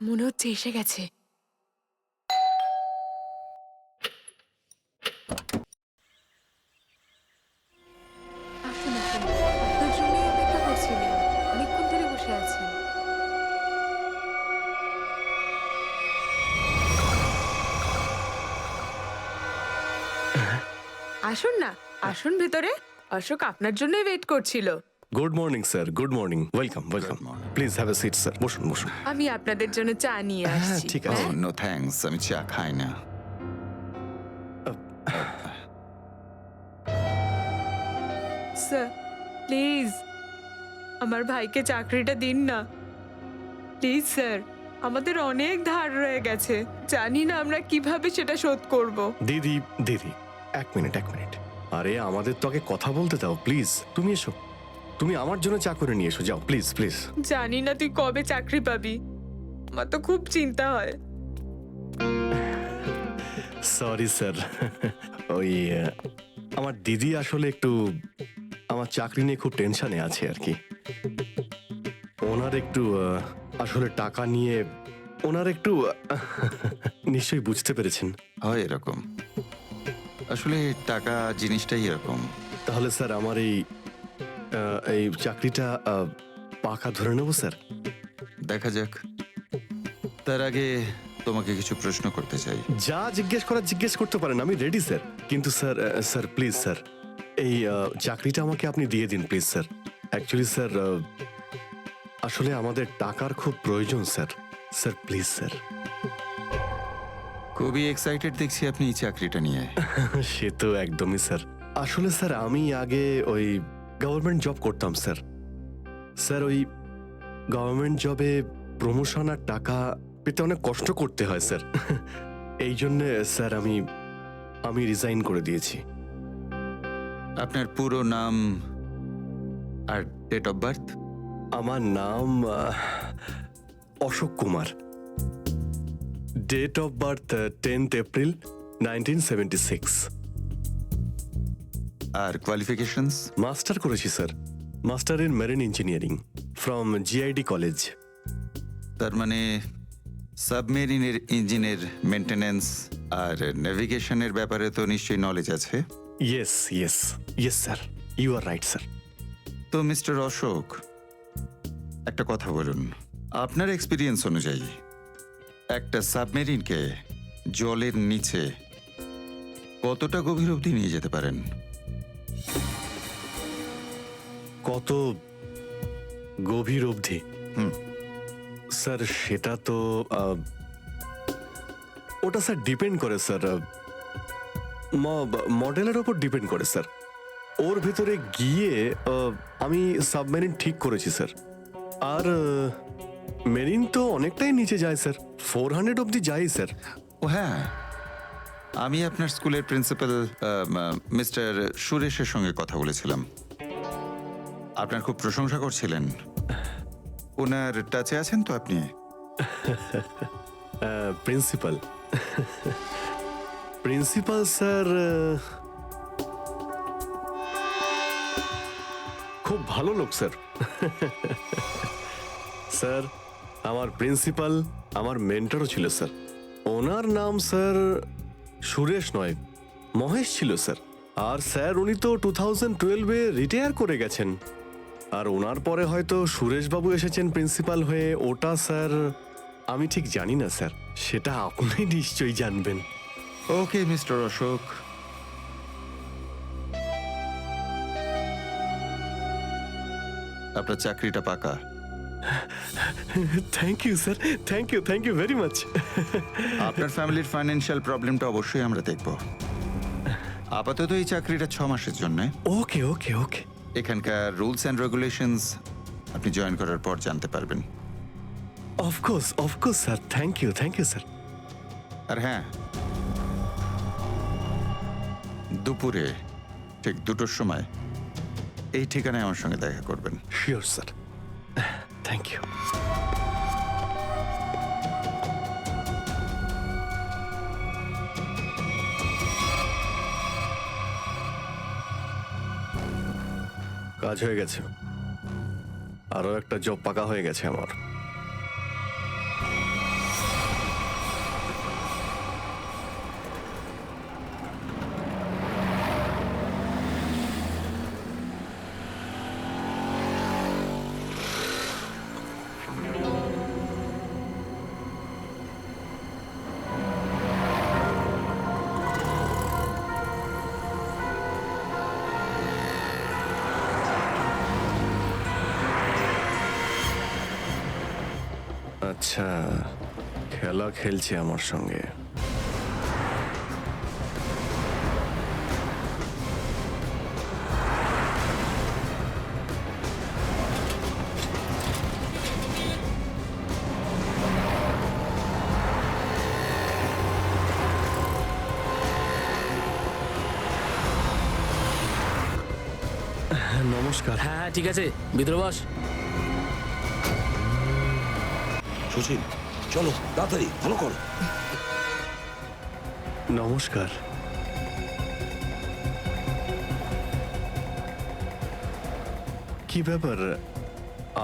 মনে হচ্ছে এসে গেছে। আসুন আসুন। আপনার জন্যই অপেক্ষা করছিলাম। অনেকক্ষণ ধরে বসে আছেন আসুন না আসুন ভেতরে। অশোক আপনার জন্যই ওয়েট করছিল। Good morning sir good morning welcome welcome please have a seat sir বসুন বসুন আমি আপনাদের জন্য চা নিয়ে হ্যাঁ আসছি। ঠিক আছে। হ্যাঁ? নো থ্যাঙ্কস আমি চা খাই না। স্যার প্লিজ আমার ভাইকে চাকরিটা দিন না। প্লিজ স্যার আমাদের অনেক ধার রয়ে গেছে। জানি না আমরা কীভাবে সেটা শোধ করব। দিদি দিদি এক মিনিট এক মিনিট। আরে আমাদের তো আগে কথা বলতে দাও প্লিজ তুমি এসো। তুমি আমার জন্য চা করে নিয়ে এসো যাও প্লিজ প্লিজ জানি না তুই কবে চাকরি পাবি। আমার তো খুব চিন্তা হয়। সরি স্যার ওই আমার দিদি আসলে একটু আমার চাকরি নিয়ে খুব টেনশনে আছে আর কি। ওনার একটু আহ, আসলে টাকা নিয়ে ওনার একটু নিশ্চয়ই বুঝতে পেরেছেন। হয় এরকম। আসলে টাকা জিনিসটাই এরকম। তাহলে স্যার আমার এই এই চাকরিটা আহ, পাকা ধরে নেব স্যার। দেখা যাক। তার আগে তোমাকে কিছু প্রশ্ন করতে চাই। যা জিজ্ঞেস করার জিজ্ঞেস করতে পারেন আমি রেডি স্যার। কিন্তু sir ah, sir please sir এই আহ, চাকরিটা আমাকে আপনি দিয়ে দিন please sir. Actually sir ah, আসলে আমাদের টাকার খুব প্রয়োজন স্যার। Sir please sir. খুবই এক্সাইটেড দেখছি আপনি এই চাকরিটা নিয়ে। সে তো একদমই স্যার। আসলে স্যার আমি আগে ওই গভর্নমেন্ট জব করতাম স্যার। স্যার ওই গভর্নমেন্ট জবে প্রমোশন আর টাকা পেতে অনেক কষ্ট করতে হয় স্যার। এই জন্য স্যার আমি আমি রিজাইন করে দিয়েছি। আপনার পুরো নাম আর ডেট অফ বার্থ? আমার নাম আহ, Ashok Kumar. Date of birth tenth April nineteen seventy six. R qualifications master করেছি sir master in marine engineering from GID college তার মানে সাবমেরিনের ইঞ্জিনের মেনটেনেন্স আর নেভিগেশনের ব্যাপারে তো নিশ্চয়ই নলেজ আছে? Yes yes yes sir you are right sir তো mister Ashok একটা কথা বলুন। আপনার এক্সপিরিয়েন্স অনুযায়ী একটা সাবমেরিনকে জলের নিচে কতটা গভীর অবধি নিয়ে যেতে পারেন? কত গভীর অবধি। স্যার সেটা তো ওটা স্যার ডিপেন্ড করে স্যার ম- মডেলের ওপর ডিপেন্ড করে স্যার। ওর ভিতরে গিয়ে আমি সাবমেরিন ঠিক করেছি স্যার। আর মেরিন তো অনেকটাই নিচে যায় স্যার ফোর হান্ড্রেড অবধি যাই স্যার। ও হ্যাঁ আমি আপনার স্কুলের প্রিন্সিপাল মিস্টার সুরেশের সঙ্গে কথা বলেছিলাম। আপনার খুব প্রশংসা করছিলেন। ওনার টাচে আছেন তো আপনি? প্রিন্সিপাল। প্রিন্সিপাল স্যার খুব ভালো লোক স্যার। স্যার, আমার প্রিন্সিপাল, আমার মেন্টরও ছিল স্যার। ওনার নাম স্যার সুরেশ নয়, মহেশ ছিল স্যার। আর স্যার, উনি তো টু থাউজেন্ড টুয়েলভে রিটায়ার করে গেছেন। আর ওনার পরে হয়তো সুরেশবাবু এসেছেন প্রিন্সিপাল হয়ে। ওটা স্যার আমি ঠিক জানি না স্যার। সেটা আপনি নিশ্চয়ই জানবেন। Okay mister Ashok. আপনার চাকরিটা পাকা। Thank you sir thank you thank you very much আপনার ফ্যামিলির ফাইন্যান্সিয়াল প্রবলেমটা অবশ্যই আমরা দেখব। আপাতত এই চাকরিটা ছ মাসের জন্য। ওকে ওকে ওকে এখানকার রুলস অ্যান্ড রেগুলেশনস আপনি জয়েন করার পর জানতে পারবেন। Of course of course sir thank you thank you sir আর হ্যাঁ দুপুরে ঠিক দুটোর সময় এই ঠিকানায় আমার সঙ্গে দেখা করবেন। শিওর স্যার থ্যাংক ইউ কাজ হয়ে গেছে। আরও একটা জব পাকা হয়ে গেছে আমার। আচ্ছা খেলা খেলছে আমার সঙ্গে। হ্যাঁ, নমস্কার। হ্যাঁ হ্যাঁ ঠিক আছে। ভিতরে বস। সুশীল চলো তাড়াতাড়ি ভালো করো। নমস্কার। কি ব্যাপার?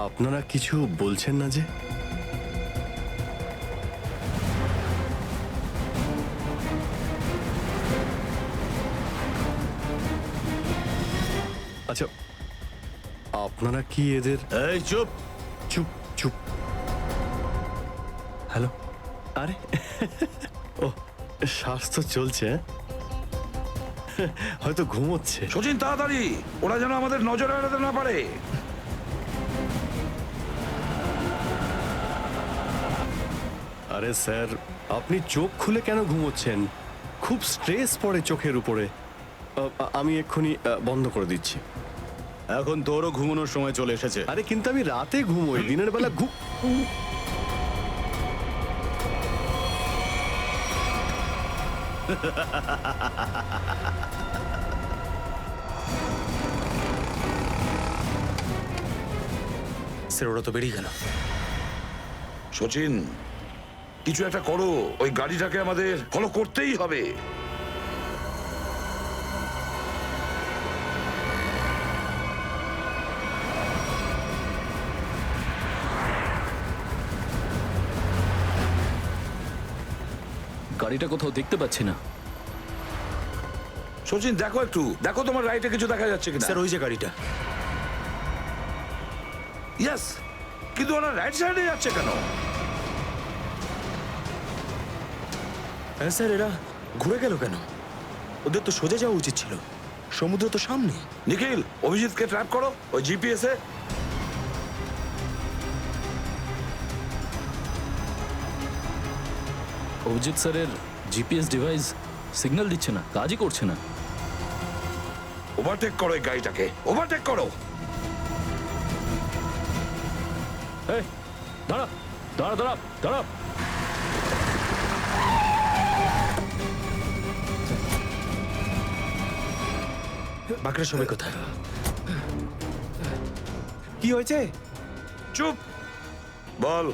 আপনারা কিছু বলছেন না যে? আচ্ছা আপনারা কি এদের এই চুপ! চুপ হ্যালো। আরে ও শ্বাস তো চলছে হ্যাঁ? হয়তো ঘুমোচ্ছে। সচিন তাড়াতাড়ি! ওরা যেন আমাদের নজরে এড়াতে না পারে। আরে স্যার আপনি চোখ খুলে কেন ঘুমোচ্ছেন? খুব স্ট্রেস পড়ে চোখের উপরে। আমি এক্ষুনি বন্ধ করে দিচ্ছি। এখন তোরও ঘুমানোর সময় চলে এসেছে। আরে কিন্তু আমি রাতে ঘুমোই দিনের বেলা ঘুম স্যার ওরা তো বেরিয়ে গেল। সচিন কিছু একটা করো। ওই গাড়িটাকে আমাদের ফলো করতেই হবে। গাড়িটা কোথাও দেখতে পাচ্ছি না। সচিন দেখো একটু। দেখো তোমার রাইটে কিছু দেখা যাচ্ছে কিনা। স্যার ওই যে গাড়িটা। ইয়েস কিন্তু ওরা রাইট সাইডে যাচ্ছে কেন? হ্যাঁ স্যার এরা ঘুরে গেল কেন? ওদের তো সোজা যাওয়া উচিত ছিল। সমুদ্র তো সামনে। নিখিল অভিজিৎকে ট্র্যাপ করো। ওই জিপিএস অভিজিৎ স্যারের জিপিএস ডিভাইস সিগন্যাল দিচ্ছে না কাজই করছে না। ওভারটেক করো এই গাড়িটাকে। ওভারটেক করো। এই দাঁড়া দাঁড়া দাঁড়া দাঁড়া বাঁকড়া সবাই কোথায়? কি হয়েছে? চুপ। বল।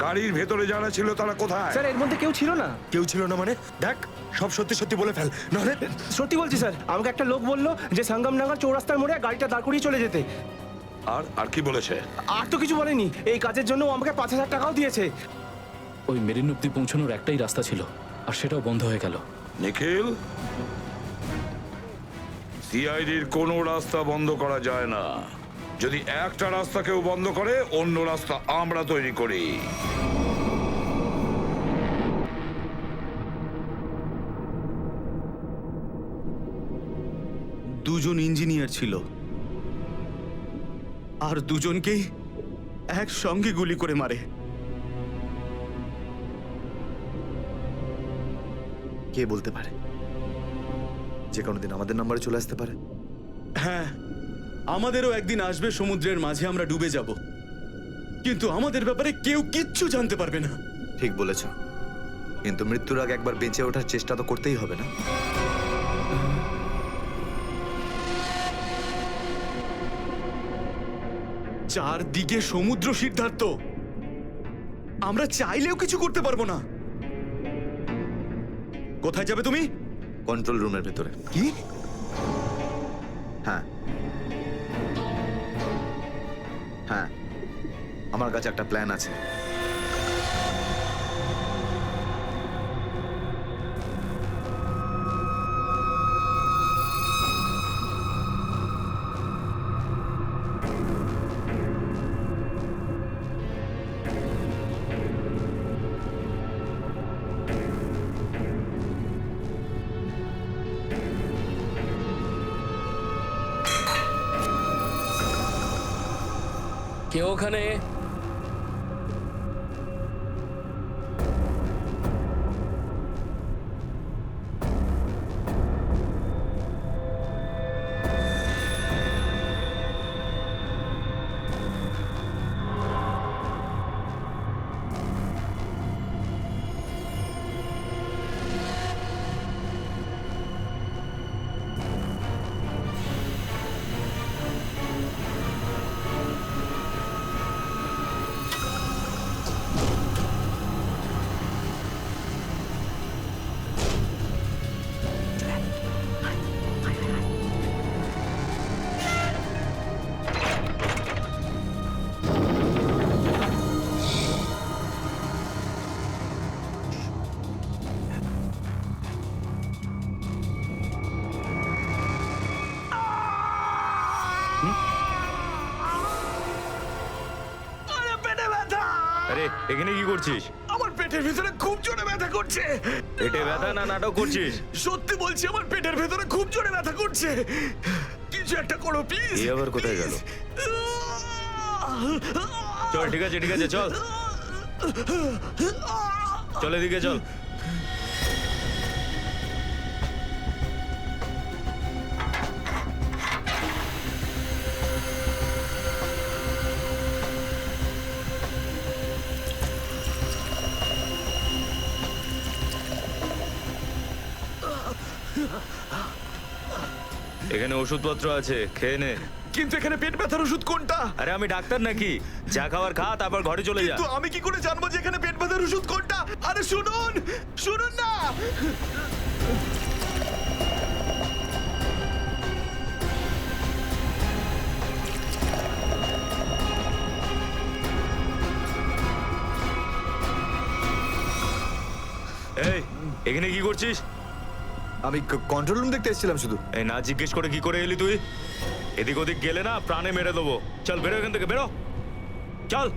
গাড়ির ভেতরে যারা ছিল তারা কোথায়? স্যার এর মধ্যে কেউ ছিল না। কেউ ছিল না মানে? দেখ সব সত্যি সত্যি বলে ফেল। নাহলে সত্যি বলছি স্যার আমাকে একটা লোক বলল যে সঙ্গমনগর চৌরাস্তার মোড়ে গাড়িটা দাঁড় করিয়ে চলে যেতে। আর আর কি বলেছে? আর তো কিছু বলেনি। এই কাজের জন্য ও আমাকে পাঁচ হাজার টাকাও দিয়েছে। ওই মেরিন অব্দি পৌঁছানোর একটাই রাস্তা ছিল আর সেটাও বন্ধ হয়ে গেল। নিখিল? সিআইডির কোনো রাস্তা বন্ধ করা যায় না। যদি একটা রাস্তা কেউ বন্ধ করে অন্য রাস্তা আমরা তৈরি করি। দুজন ইঞ্জিনিয়ার ছিল। আর দুজনকেই একসঙ্গে গুলি করে মারে। কে বলতে পারে? যে কোনো দিন আমাদের নাম্বারে চলে আসতে পারে। হ্যাঁ আমাদেরও একদিন আসবে সমুদ্রের মাঝে আমরা ডুবে যাব। কিন্তু আমাদের ব্যাপারে কেউ কিচ্ছু জানতে পারবে না। ঠিক বলেছ। কিন্তু মৃত্যুর আগে একবার বেঁচে ওঠার চেষ্টা তো করতেই হবে না? চারদিকে সমুদ্র সিদ্ধার্থ। আমরা চাইলেও কিছু করতে পারব না। কোথায় যাবে তুমি? কন্ট্রোল রুমের ভেতরে। কি? হ্যাঁ। হ্যাঁ আমার কাছে একটা প্ল্যান আছে। কেউ ওখানে? এখানে কি করছিস? আমার পেটের ভিতরে খুব জোরে ব্যথা করছে। পেটে ব্যথা না নাটক করছিস? সত্যি বলছি আমার পেটের ভিতরে খুব জোরে ব্যথা করছে। কিছু একটা করো প্লিজ এই আবার কোথায় গেল? চল ঠিক আছে ঠিক আছে চল। চলে দিকে চল। এখানে ওষুধপত্র আছে খেয়ে নে। কিন্তু এখানে পেট ব্যথার ওষুধ কোনটা? আরে আমি ডাক্তার নাকি? যা খাবার খা তারপর ঘরে চলে যা। কিন্তু আমি কি করে জানব যে এখানে পেট ব্যথার ওষুধ কোনটা? আরে শুনুন শুনুন না! এই এখানে কি করছিস? আমি কন্ট্রোল রুম দেখতে এসেছিলাম শুধু। এই না জিজ্ঞেস করে কি করে এলি তুই? এদিক ওদিক গেলে না প্রাণে মেরে দেবো। চল, বেরো এখান থেকে, বেরো। চল।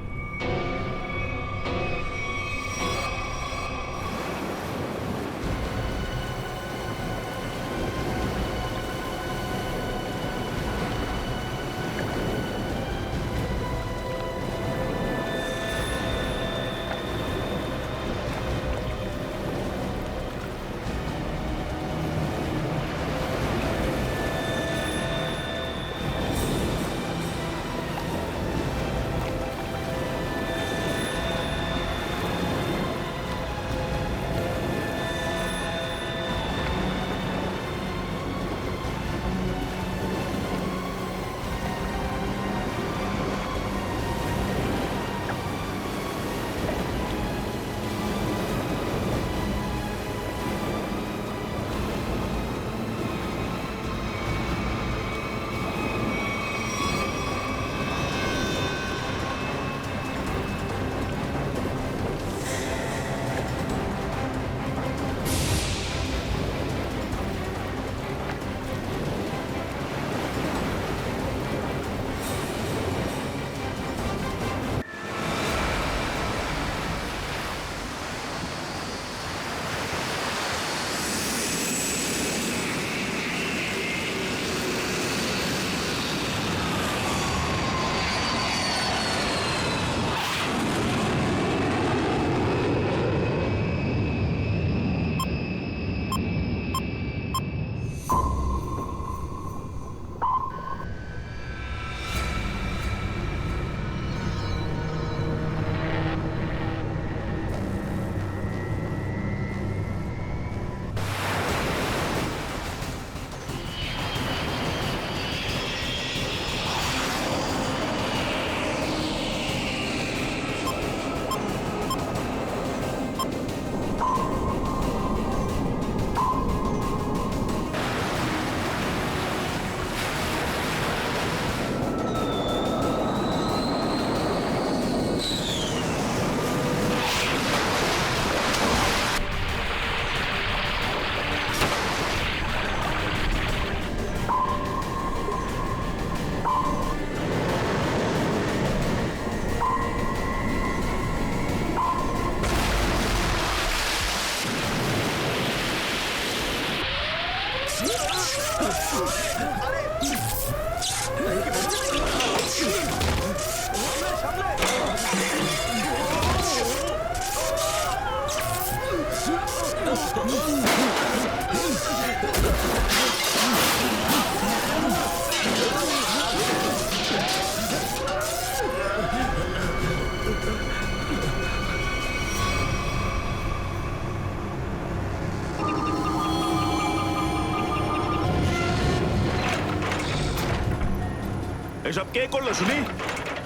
এসব কে করল শুনি?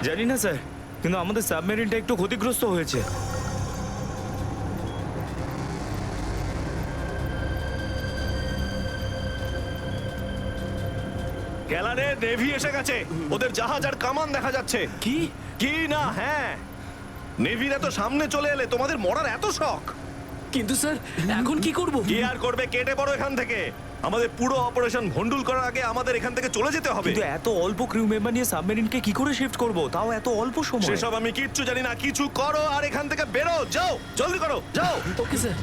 জানি না স্যার। কিন্তু আমাদের সাবমেরিনটা একটু ক্ষতিগ্রস্ত হয়েছে। গ্যালারে নেভি এসে গেছে। ওদের জাহাজ আর কামান দেখা যাচ্ছে। কি? কি না হ্যাঁ। নেভির এত সামনে চলে এলে তোমাদের মরার এত শখ। কিন্তু স্যার এখন কি করব? কি আর করবে কেটে পড়ো এখান থেকে। আমাদের পুরো অপারেশন ভন্ডুল করার আগে আমাদের এখান থেকে চলে যেতে হবে। কিন্তু এত অল্প ক্রিউ মেম্বার নিয়ে সাবমেরিনকে কি করে শিফট করব? তাও এত অল্প সময়। সেসব আমি কিচ্ছু জানি না কিছু করো আর এখান থেকে বেরো যাও জলদি করো যাও। Okay sir.